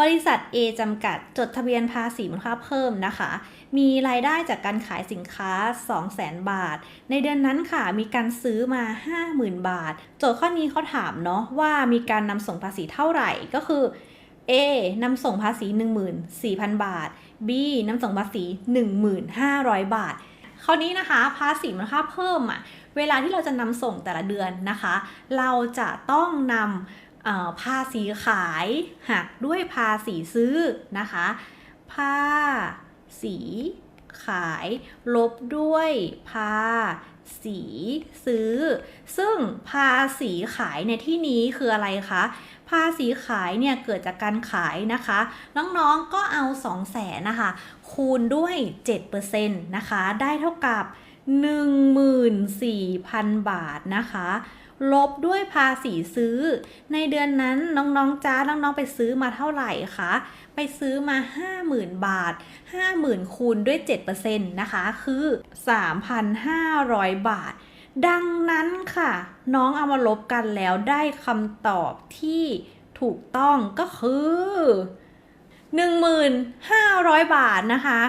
บริษัท A จำกัดจดทะเบียนภาษีมูลค่าเพิ่มนะคะ มีรายได้จากการขายสินค้า 200,000 บาท ในเดือนนั้นค่ะ มีการซื้อมา 50,000 บาท โจทย์ข้อนี้เขาถามเนาะว่ามีการนำส่งภาษีเท่าไหร่ก็คือ A นำส่งภาษี 14,000 บาท B นำส่งภาษี 1,500 บาทคราวนี้นะคะภาษีมูลค่าเพิ่มอะเวลาที่เราจะนำส่งแต่ละเดือนนะคะ เราจะต้องนำ ภาษีขายหักด้วยภาษีซื้อนะคะภาษีขายลบด้วยภาษีซื้อ ซึ่งภาษีขายในที่นี้คืออะไรคะ ภาษีขายเนี่ยเกิดจากการขายนะคะ น้องๆก็เอา2 0 0แสนนะคะ คูณด้วย 7%นะคะ ได้เท่ากับ 14,000 บาทนะคะ ลบด้วยภาษีซื้อ ในเดือนนั้นน้องๆจ้าน้องๆไปซื้อมาเท่าไหร่คะ ไปซื้อมา 50,000 บาท 50,000 คูณด้วย 7%นะคะ คือ 3,500 บาท ดังนั้นค่ะ น้องเอามาลบกันแล้วได้คำตอบที่ถูกต้องก็คือ 1,500บาทนะคะ